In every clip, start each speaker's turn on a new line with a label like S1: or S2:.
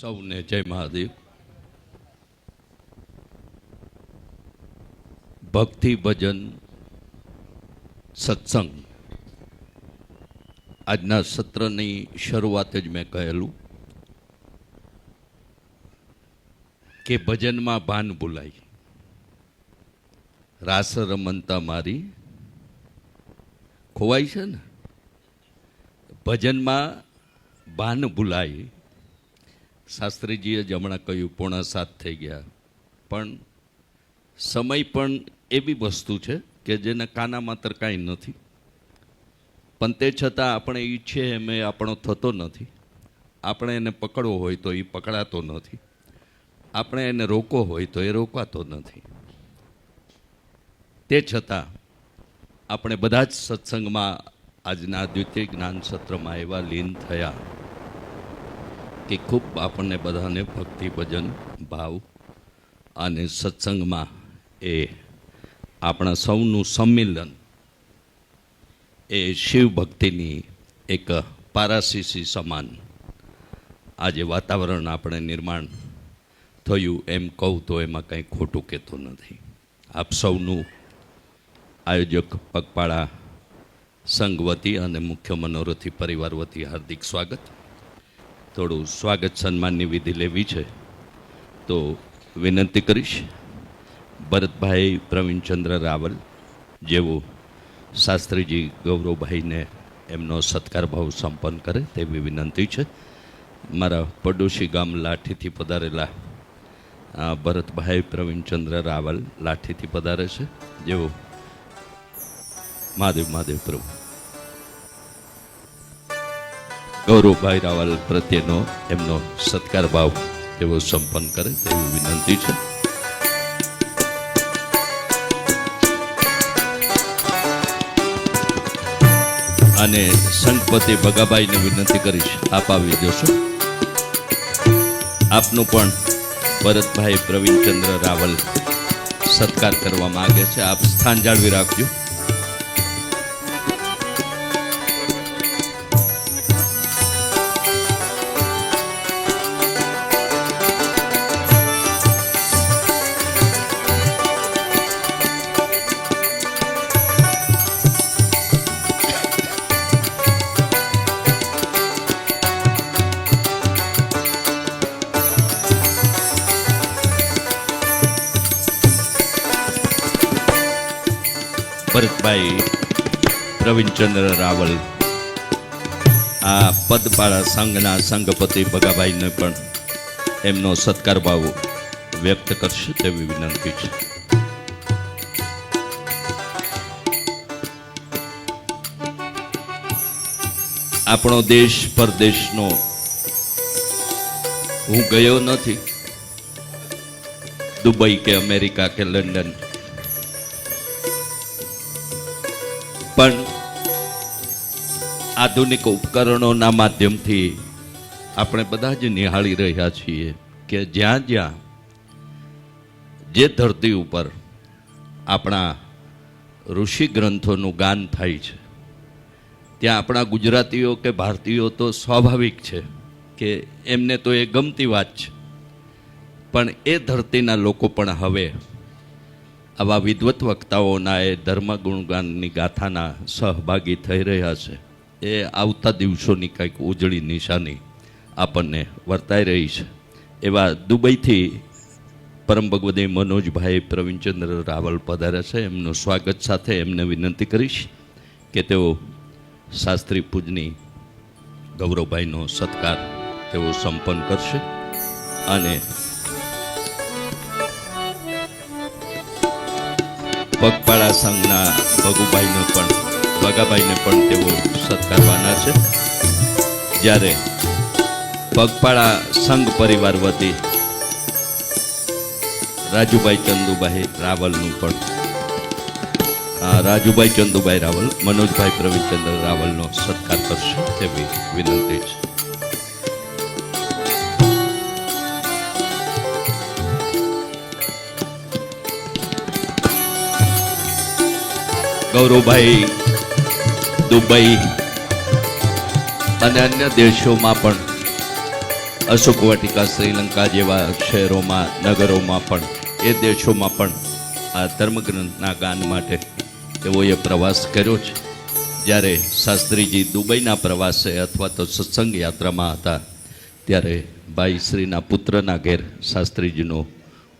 S1: સૌને જય મહાદેવ. ભક્તિ ભજન સત્સંગ. આજના સત્રની શરૂઆત જ મેં કહેલું કે ભજનમાં ભાન ભૂલાય. રાસ રમનતા મારી ખોવાય છે ને? ભજનમાં ભાન ભૂલાય. શાસ્ત્રીજીએ જ હમણાં કહ્યું, પોણા સાત થઈ ગયા. પણ સમય પણ એવી વસ્તુ છે કે જેને કાના માત્ર કાંઈ નથી. પણ તે છતાં આપણે ઈચ્છીએ એમ એ આપણો થતો નથી. આપણે એને પકડવો હોય તો એ પકડાતો નથી. આપણે એને રોકવો હોય તો એ રોકાતો નથી. તે છતાં આપણે બધા જ સત્સંગમાં આજના દ્વિતીય જ્ઞાન સત્રમાં એવા લીન થયા કે ખૂબ આપણને બધાને ભક્તિ, ભજન, ભાવ અને સત્સંગમાં એ આપણા સૌનું સંમેલન એ શિવ ભક્તિની એક પારાસીસી સમાન આજે વાતાવરણ આપણે નિર્માણ થયું એમ કહું તો એમાં કંઈ ખોટું કહેતું નથી. આપ સૌનું આયોજક પગપાળા સંઘ વતી અને મુખ્ય મનોરથી પરિવાર વતી હાર્દિક સ્વાગત. થોડું સ્વાગત સન્માનની વિધિ લેવી છે. તો વિનંતી કરીશ, ભરતભાઈ પ્રવીણચંદ્ર રાવલ જેઓ શાસ્ત્રીજી ગૌરવભાઈને એમનો સત્કાર ભાવ સંપન્ન કરે તેવી વિનંતી છે. મારા પડોશી ગામ લાઠીથી પધારેલા ભરતભાઈ પ્રવીણચંદ્ર રાવલ લાઠીથી પધારે છે. જેઓ મહાદેવ મહાદેવ પ્રભુ. ગૌરવભાઈ રાવલ પ્રત્યેનો એમનો સત્કાર ભાવ એવો સંપન્ન કરે તેવી વિનંતી છે. અને સંતપતિ ભગાભાઈને વિનંતી કરીશ, આપ આવી જશો. આપનું પણ ભરતભાઈ પ્રવીણચંદ્ર રાવલ સત્કાર કરવા માંગે છે. આપ સ્થાન જાળવી રાખજો. ભરતભાઈ રવિચંદ્ર રાવલ. આ પદપાળા સંઘના સંઘપતિ ભગાભાઈને પણ એમનો સત્કાર ભાવ વ્યક્ત કરશે તેવી વિનંતી છે. આપણો દેશ પરદેશનો હું ગયો નથી. દુબઈ કે અમેરિકા કે લંડન. પણ આધુનિક ઉપકરણોના માધ્યમથી આપણે બધા જ નિહાળી રહ્યા છીએ કે જ્યાં જ્યાં જે ધરતી ઉપર આપણા ઋષિ ગ્રંથોનું ગાન થાય છે, ત્યાં આપણા ગુજરાતીઓ કે ભારતીયો તો સ્વાભાવિક છે કે એમને તો એ ગમતી વાત છે. પણ એ ધરતીના લોકો પણ હવે આવા વિદવત વક્તાઓના એ ધર્મ ગુણગાનની ગાથાના સહભાગી થઈ રહ્યા છે. એ આવતા દિવસોની કંઈક ઉજળી નિશાની આપણને વર્તાઈ રહી છે. એવા દુબઈથી પરમ ભગવદે મનોજભાઈ પ્રવીણચંદ્ર રાવલ પધાર્યા છે. એમનું સ્વાગત સાથે એમને વિનંતી કરીશ કે તેઓ શાસ્ત્રી પૂજની ગૌરવભાઈનો સત્કાર તેઓ સંપન્ન કરશે અને પગપાળા સંઘના ભગુભાઈને પણ, ભગાભાઈને પણ તેઓ સત્કારવાના છે. જ્યારે પગપાળા સંઘ પરિવાર વતી રાજુભાઈ ચંદુભાઈ રાવલનું પણ રાજુભાઈ ચંદુભાઈ રાવલ, મનોજભાઈ પ્રવીણચંદ્ર રાવલનો સત્કાર કરશે તેવી વિનંતી છે. ગૌરવભાઈ, દુબઈ અને અન્ય દેશોમાં પણ અશોક વાટિકા, શ્રીલંકા જેવા શહેરોમાં, નગરોમાં પણ, એ દેશોમાં પણ આ ધર્મગ્રંથના ગાન માટે તેઓએ પ્રવાસ કર્યો છે. જ્યારે શાસ્ત્રીજી દુબઈના પ્રવાસે અથવા તો સત્સંગ યાત્રામાં હતા, ત્યારે ભાઈ શ્રીના પુત્રના ઘેર શાસ્ત્રીજીનો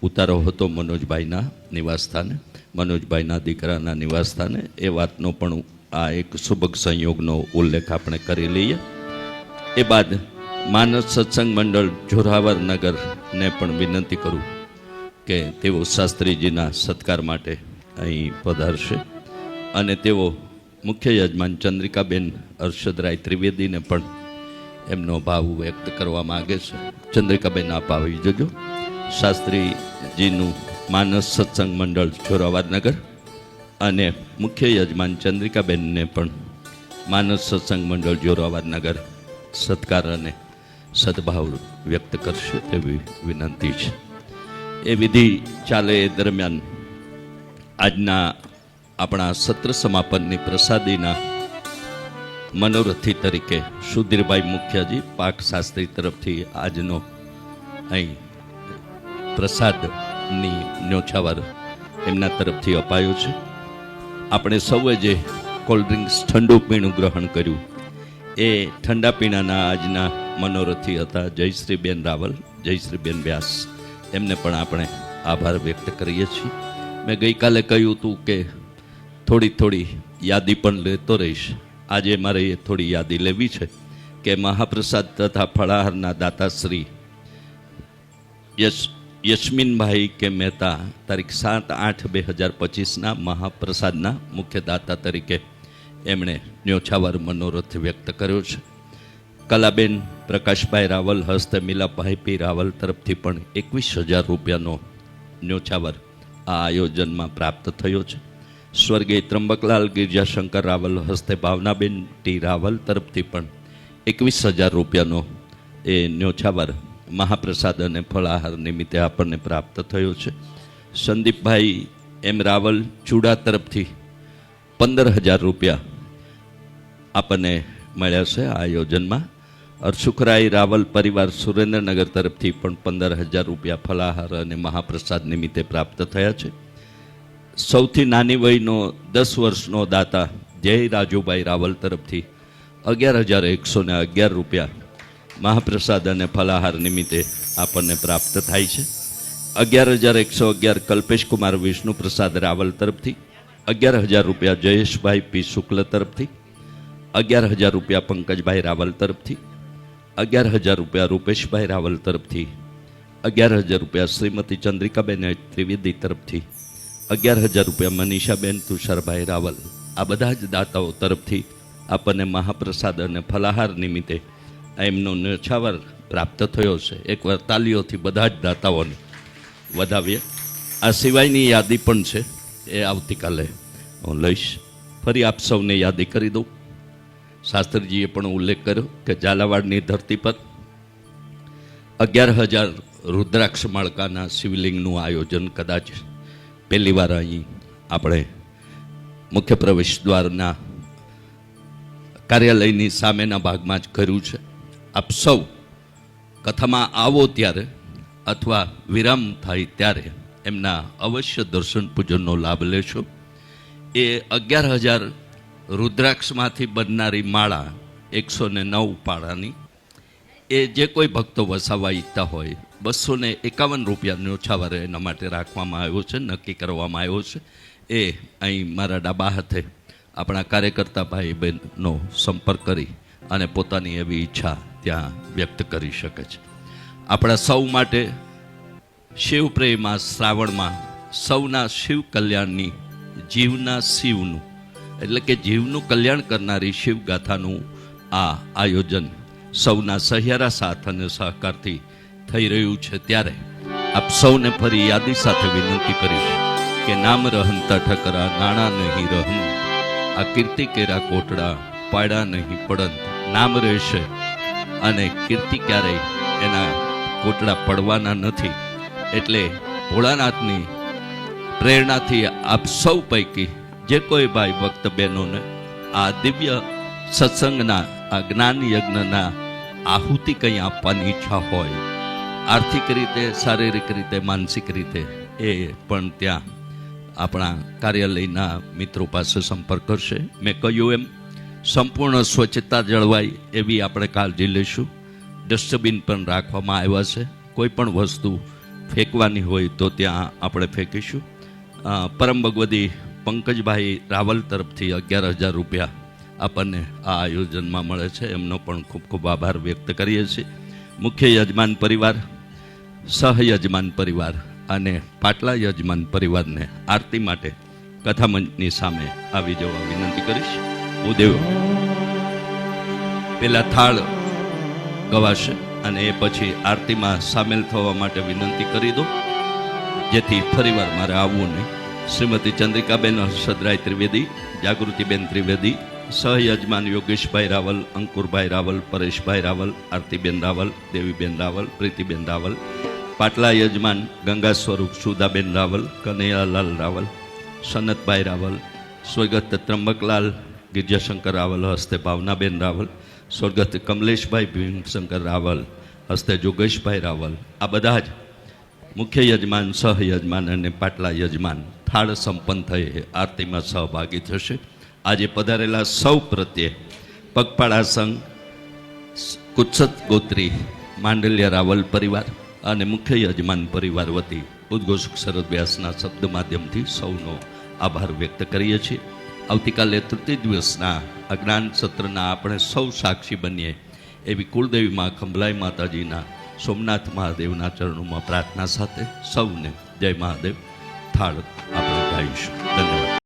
S1: ઉતારો હતો મનોજભાઈના નિવાસસ્થાને. મનોજભાઈના દીકરાના નિવાસસ્થાને એ વાતનો પણ આ એક સુભગ સંયોગનો ઉલ્લેખ આપણે કરી લઈએ. એ બાદ માનસ સત્સંગ મંડળ જોરાવર નગરને પણ વિનંતી કરું કે તેઓ શાસ્ત્રીજીના સત્કાર માટે અહીં પધારશે અને તેઓ મુખ્ય યજમાન ચંદ્રિકાબેન અરશદરાય ત્રિવેદીને પણ એમનો ભાવ વ્યક્ત કરવા માગે છે. ચંદ્રિકાબેન, આપ આવી જજો. શાસ્ત્રીજીનું માનસ સત્સંગ મંડળ જોરાવાદનગર નગર અને મુખ્ય યજમાન ચંદ્રિકાબેનને પણ માનસ સત્સંગ મંડળ જોરાવાદનગર નગર સત્કાર અને સદભાવ વ્યક્ત કરશે તેવી વિનંતી છે. એ વિધિ ચાલે એ દરમિયાન આજના આપણા સત્ર સમાપનની પ્રસાદીના મનોરથી તરીકે સુધીરભાઈ મુખ્યજી, પાક શાસ્ત્રી તરફથી આજનો અહીં પ્રસાદની ન્યોછાવર એમના તરફથી અપાયો છે. આપણે સૌએ જે કોલ્ડ ડ્રિંક્સ ઠંડુ પીણું ગ્રહણ કર્યું, એ ઠંડા પીણાના આજના મનોરથી હતા જયશ્રીબેન રાવલ, જયશ્રીબેન વ્યાસ. એમને પણ આપણે આભાર વ્યક્ત કરીએ છીએ. મેં ગઈકાલે કહ્યું હતું કે થોડી થોડી યાદી પણ લેતો રહીશ. આજે મારે એ થોડી યાદી લેવી છે કે મહાપ્રસાદ તથા ફળાહારના દાતાશ્રી યશ યશમીનભાઈ કે મહેતા તારીખ સાત આઠ બે હજાર પચીસના મહાપ્રસાદના મુખ્ય દાતા તરીકે એમણે ન્યોછાવાર મનોરથ વ્યક્ત કર્યો છે. કલાબેન પ્રકાશભાઈ રાવલ હસ્તે મિલાભાઈ પી રાવલ તરફથી પણ એકવીસ હજાર રૂપિયાનો ન્યોછાવાર આ આયોજનમાં પ્રાપ્ત થયો છે. સ્વર્ગીય ત્રંબકલાલ ગિરજાશંકર રાવલ હસ્તે ભાવનાબેન ટી રાવલ તરફથી પણ એકવીસ હજાર રૂપિયાનો એ ન્યોછાવાર મહાપ્રસાદ અને ફળાહાર નિમિત્તે આપણને પ્રાપ્ત થયો છે. સંદીપભાઈ એમ રાવલ ચૂડા તરફથી પંદર હજાર રૂપિયા આપણને મળ્યા છે આ આયોજનમાં. અરસુખરાય રાવલ પરિવાર સુરેન્દ્રનગર તરફથી પણ પંદર હજાર રૂપિયા ફલાહાર અને મહાપ્રસાદ નિમિત્તે પ્રાપ્ત થયા છે. સૌથી નાની વયનો દસ વર્ષનો દાતા જય રાજુભાઈ રાવલ તરફથી અગિયાર હજાર એકસો ને અગિયાર રૂપિયા મહાપ્રસાદ અને ફલાહાર નિમિત્તે આપણને પ્રાપ્ત થાય છે. અગિયાર હજાર એકસો અગિયાર કલ્પેશ કુમાર વિષ્ણુ પ્રસાદ રાવલ તરફથી, અગિયાર હજાર રૂપિયા જયેશભાઈ પી શુક્લ તરફથી, અગિયાર હજાર રૂપિયા પંકજભાઈ રાવલ તરફથી, અગિયાર હજાર રૂપિયા રૂપેશભાઈ રાવલ તરફથી, અગિયાર હજાર રૂપિયા શ્રીમતી ચંદ્રિકાબેન ત્રિવેદી તરફથી, અગિયાર હજાર રૂપિયા મનીષાબેન તુષારભાઈ રાવલ, આ બધા જ દાતાઓ તરફથી આપણને મહાપ્રસાદ અને ફલાહાર નિમિત્તે એમનો ન્યોછાવર પ્રાપ્ત થયો છે. એક તાલીઓથી બધા જ દાતાઓને વધાવીએ. આ સિવાયની યાદી પણ છે. એ આવતીકાલે હું લઈશ. ફરી આપ સૌને યાદી કરી દઉં. શાસ્ત્રીજીએ પણ ઉલ્લેખ કર્યો કે ઝાલાવાડની ધરતી પર અગિયાર હજાર રુદ્રાક્ષ માળકાના શિવલિંગનું આયોજન કદાચ પહેલી વાર અહીં આપણે મુખ્ય પ્રવેશ દ્વારના કાર્યાલયની સામેના ભાગમાં જ કર્યું છે. આપ સૌ કથામાં આવો ત્યારે અથવા વિરામ થાય ત્યારે એમના અવશ્ય દર્શન પૂજનનો લાભ લેશો. એ અગિયાર હજાર રુદ્રાક્ષમાંથી બનનારી માળા એકસો ને નવ પાળાની. એ જે કોઈ ભક્તો વસાવવા ઈચ્છતા હોય, બસો ને એકાવન રૂપિયાનો છાવરે એના માટે રાખવામાં આવ્યો છે, નક્કી કરવામાં આવ્યો છે. એ અહીં મારા ડાબા હાથે આપણા કાર્યકર્તા ભાઈ બહેનનો સંપર્ક કરી અને પોતાની એવી ઈચ્છા ત્યાં વ્યક્ત કરી શકે છે. આપણા સૌ માટે શિવ પ્રેમા શ્રાવણમાં સૌના શિવ કલ્યાણની, જીવના શિવનું, એટલે કે જીવનું કલ્યાણ કરનારી શિવગાથાનું આ આયોજન સૌના સહિયારા સાથ અને સહકારથી થઈ રહ્યું છે ત્યારે આપ સૌને ફરી યાદી સાથે વિનંતી કરીશ કે નામ રહન તઠકરા નાણા નહીં રહમ આ કીર્તિ કેરા કોટડા પાડા નહીં પડંત, નામ રહેશે અને કીર્તિ ક્યારેય એના કોટડા પડવાના નથી. એટલે ભોળાનાથની પ્રેરણાથી આપ સૌ પૈકી જે કોઈ ભાઈ ભક્ત બહેનોને આ દિવ્ય સત્સંગના, આ જ્ઞાન યજ્ઞના આહુતિ કંઈ આપવાની ઈચ્છા હોય, આર્થિક રીતે, શારીરિક રીતે, માનસિક રીતે એ પણ ત્યાં આપણા કાર્યાલયના મિત્રો પાસે સંપર્ક કરશે. મેં કહ્યું એમ સંપૂર્ણ સ્વચ્છતા જળવાય એવી આપણે કાળજી લઈશું. ડસ્ટબિન પણ રાખવામાં આવ્યા છે. કોઈ પણ વસ્તુ ફેંકવાની હોય તો ત્યાં આપણે ફેંકીશું. પરમ ભગવતી પંકજભાઈ રાવલ તરફથી અગિયાર હજાર રૂપિયા આપણને આ આયોજનમાં મળે છે. એમનો પણ ખૂબ ખૂબ આભાર વ્યક્ત કરીએ છીએ. મુખ્ય યજમાન પરિવાર સહયજમાન પરિવાર અને પાટલા યજમાન પરિવારને આરતી માટે કથામંચની સામે આવી જવા વિનંતી કરીશ. હું દેવ પેલા થાળ ગવાશે અને એ પછી આરતીમાં સામેલ થવા માટે વિનંતી કરી દો. જેથી ફરીવાર મારે આવવું નહીં. શ્રીમતી ચંદ્રિકાબેન હર્ષદરાય ત્રિવેદી જાગૃતિબેન ત્રિવેદી સહયજમાન યોગેશભાઈ રાવલ, અંકુરભાઈ રાવલ, પરેશભાઈ રાવલ, આરતીબેન રાવલ, દેવીબેન રાવલ, પ્રીતિબેન રાવલ, પાટલા યજમાન ગંગા સ્વરૂપ સુદાબેન રાવલ, કનૈયાલાલ રાવલ, સનતભાઈ રાવલ, સ્વર્ગસ્થ ત્રંબકલાલ ગિરજાશંકર રાવલ, હસ્તે ભાવનાબેન રાવલ સ્વર્ગત કમલેશભાઈ ભીમશંકર રાવલ, હસ્તે જોગેશભાઈ રાવલ. આ બધા જ મુખ્ય યજમાન સહયજમાન અને પાટલા યજમાન થાળ સંપન્ન થઈ આરતીમાં સહભાગી થશે. આજે પધારેલા સૌ પ્રત્યે પગપાળા સંઘ, કુત્સત ગોત્રી, માંડલિયા રાવલ પરિવાર અને મુખ્ય યજમાન પરિવાર વતી ઉદ્ઘોષક શરદ વ્યાસના શબ્દ માધ્યમથી સૌનો આભાર વ્યક્ત કરીએ છીએ. આવતીકાલે તૃતીય દિવસના અજ્ઞાન સત્રના આપણે સૌ સાક્ષી બનીએ એવી કુળદેવી માં ખંભલાઈ માતાજીના, સોમનાથ મહાદેવના ચરણોમાં પ્રાર્થના સાથે સૌને જય મહાદેવ. થાળ આપણે ગાઈશું.